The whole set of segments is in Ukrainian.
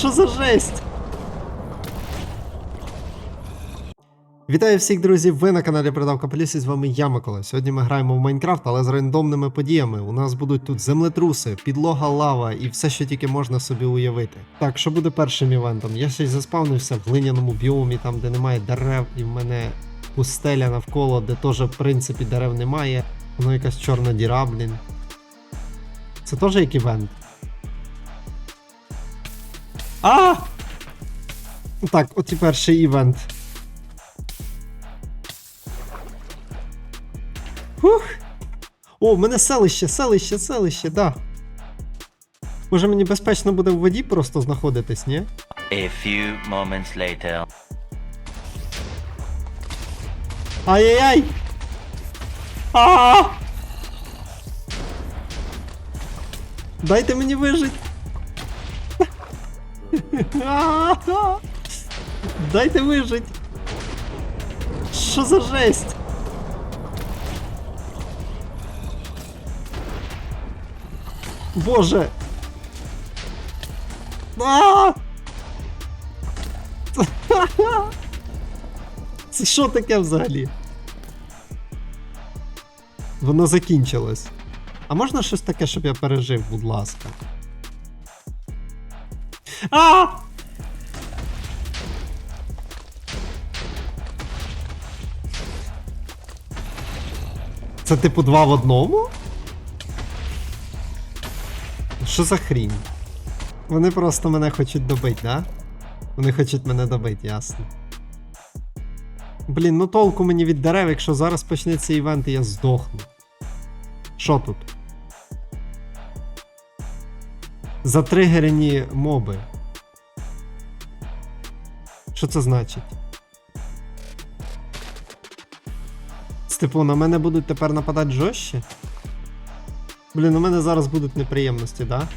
Що за жесть? Вітаю всіх друзів! Ви на каналі Продавка Полісі. З вами я, Микола. Сьогодні ми граємо в Майнкрафт, але з рандомними подіями. У нас будуть тут землетруси, підлога лава і все, що тільки можна собі уявити. Так, що буде першим івентом? Я ще й заспавнився в глиняному біомі, там де немає дерев, і в мене пустеля навколо, де теж, в принципі, дерев немає. Воно якась чорна діра, блін. Це теж як івент. А! Так, от і перший івент. Фух. О, в мене селище, селище, селище, да. Може мені безпечно буде в воді просто знаходитись, ні? A few moments later. Ай-яй-яй! А! Дайте мені вижити! Дайте вижить! Що за жесть? Боже! А! Це що таке взагалі? Воно закінчилось. А можна щось таке, щоб я пережив, будь ласка. А! Це типу два в одному? Що за хрінь? Вони просто мене хочуть добити, да? Вони хочуть мене добити, ясно. Блін, ну толку мені від дерев, якщо зараз почнеться івент, і я здохну. Що тут? Затригерені моби. Що це значить? Типу, на мене будуть тепер нападати жорстче? Блін, у мене зараз будуть неприємності, да?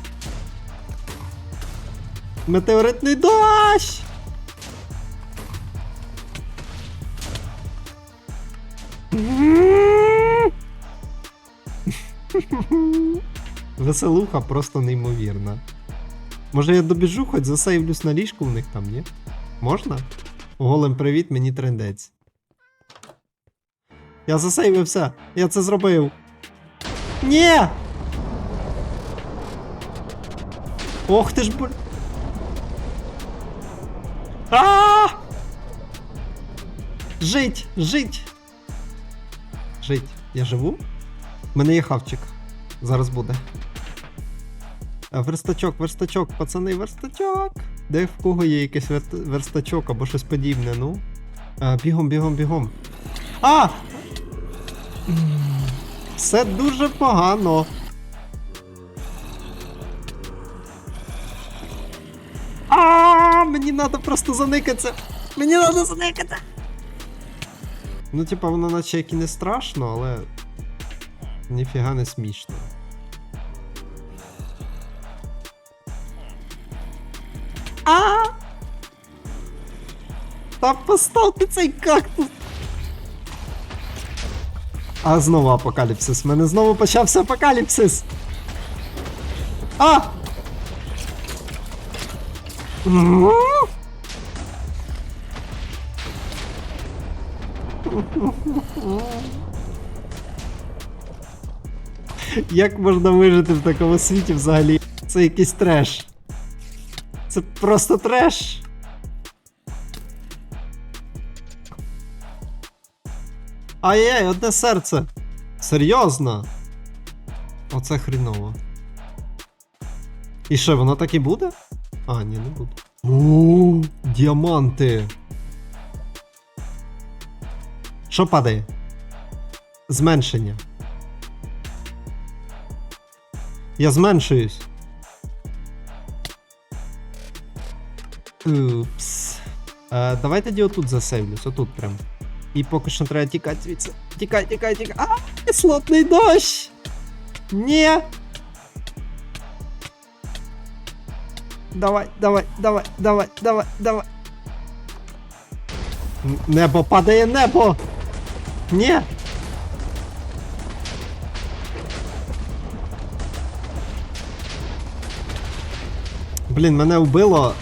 Метеоритний дощ! Веселуха просто неймовірна. Може я добіжу, хоч засейвлюсь на ліжку в них там, ні? Можна? Голем привіт, мені трендець. Я засейвився! Я це зробив! Ні! Ох ти ж бл... А! Жить! Жить! Жить. Я живу? У мене є хавчик. Зараз буде. Верстачок, верстачок, пацани, верстачок. Де в кого є якийсь вер- верстачок або щось подібне, ну? А, бігом, бігом, бігом. А! Все дуже погано. А, мені треба просто заникатися. Мені треба заникатися. Ну, типа, воно наче як і не страшно, але. Ніфіга не смішно. А! Та поставте цей кактус! А знову апокаліпсис. У мене знову почався апокаліпсис. А! Як можна вижити в такому світі взагалі? Це якийсь треш. Це просто треш. Ай-яй, одне серце. Серйозно? Оце хріново. І що, воно так і буде? А, ні, не буде. О, діаманти. Що падає? Зменшення. Я зменшуюсь. Упс. Е, давай тоді отут засейвлюсь, отут прям. І поки що треба тікати звідси. Тікай, тікай, тікай. А, кислотний дощ! Ні! Давай, давай, давай, давай, давай, давай. Н- Небо падає небо! Ні! Блін, мене вбило.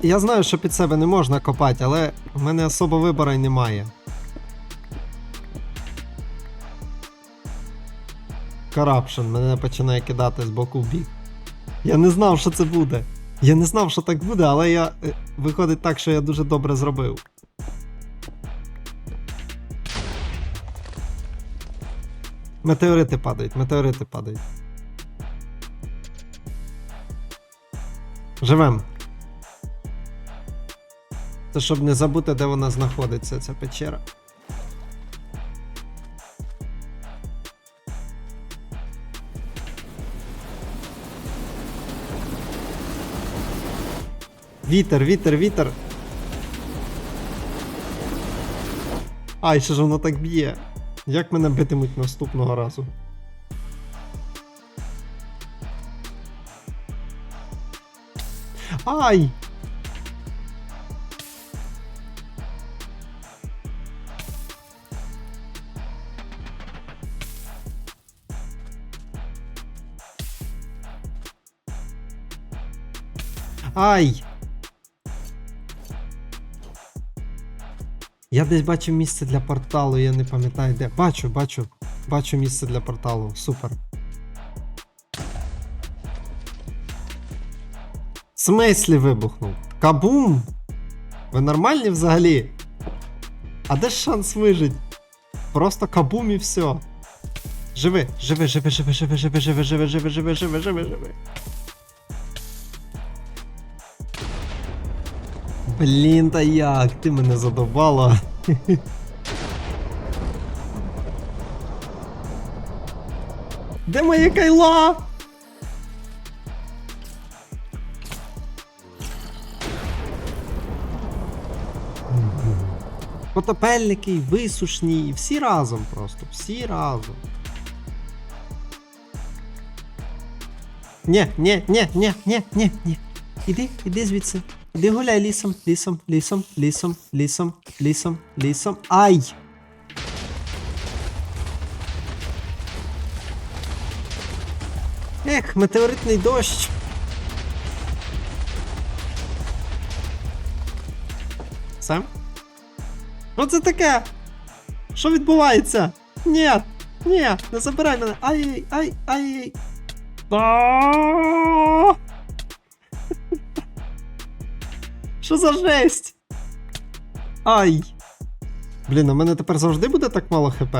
Я знаю, що під себе не можна копати, але в мене особо вибору й немає. Corruption мене починає кидати з боку в бік. Я не знав, що це буде. Я не знав, що так буде, але я. е, Виходить так, що я дуже добре зробив. Метеорити падають, метеорити падають. Живем. Це щоб не забути, де вона знаходиться, ця печера. Вітер, вітер, вітер. Ай, що ж воно так б'є? Як мене битимуть наступного разу? Ай! Ай! Я десь бачив місце для порталу, я не пам'ятаю де. Бачу, бачу. Бачу місце для порталу. Супер. В смислі вибухнув? Кабум! Ви нормальні взагалі? А де ж шанс вижить? Просто кабум і все. Живи, живи, живи, живи, живи, живи, живи, живи, живи, живи, живи, живи, живи. Блін, та як? Ти мене задовбала. Де моє кайла? Потопельники, висушні, всі разом просто, всі разом. Ні, ні, ні, ні, ні, ні, ні. Іди, іди звідси. Іди гуляй лісом, лісом, лісом, лісом, лісом, лісом, лісом. Ай! Ех, метеоритний дощ. Все? Що це таке? Що відбувається? Ні! Ні, не забирай мене. Ай, Що за жесть? Ай! Блін, а мене тепер завжди буде так мало хп.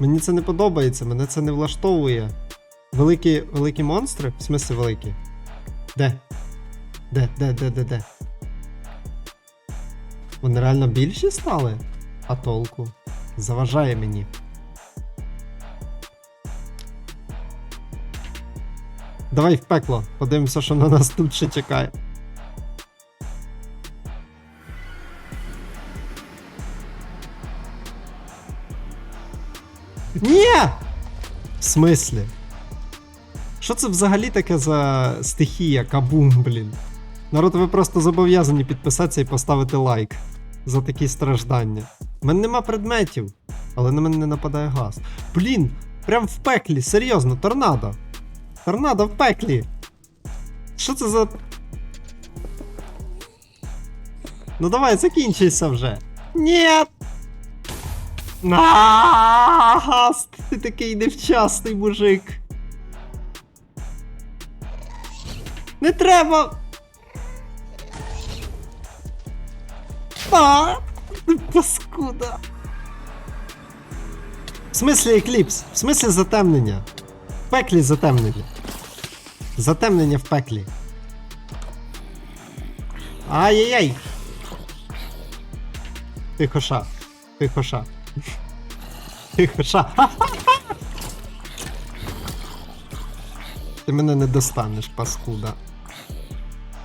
Мені це не подобається, мене це не влаштовує. Великі великі монстри? В смислі великі? Де? Де, де, де, де, де? Вони реально більші стали? А толку? Заважає мені. Давай в пекло, подивимося, що на нас тут ще чекає. Ні! В смислі? Що це взагалі таке за стихія кабум, блін? Народ, ви просто зобов'язані підписатися і поставити лайк за такі страждання. У мене нема предметів, але на мене не нападає газ. Блін, прям в пеклі, серйозно, торнадо. Торнадо в пеклі. Що це за. Ну давай, закінчуйся вже. Ні. Газ! Ти такий невчасний мужик. Не треба. А, паскуда. В смислі екліпс? В смислі затемнення? В пеклі затемнення. Затемнення в пеклі. Ай-яй-яй. Тихо ша. Тихо ша. Тихо ша. Ха-ха-ха. Ти мене не достанеш, паскуда.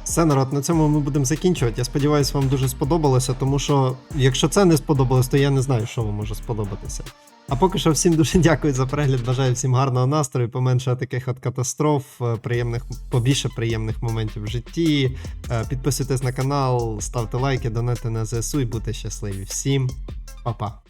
Все, народ, на цьому ми будемо закінчувати. Я сподіваюся, вам дуже сподобалося, тому що якщо це не сподобалось, то я не знаю, що вам може сподобатися. А поки що всім дуже дякую за перегляд. Бажаю всім гарного настрою, поменше таких от катастроф, е, приємних, побільше приємних моментів в житті. Е, Підписуйтесь на канал, ставте лайки, донати на ЗСУ і будьте щасливі. Всім па-па.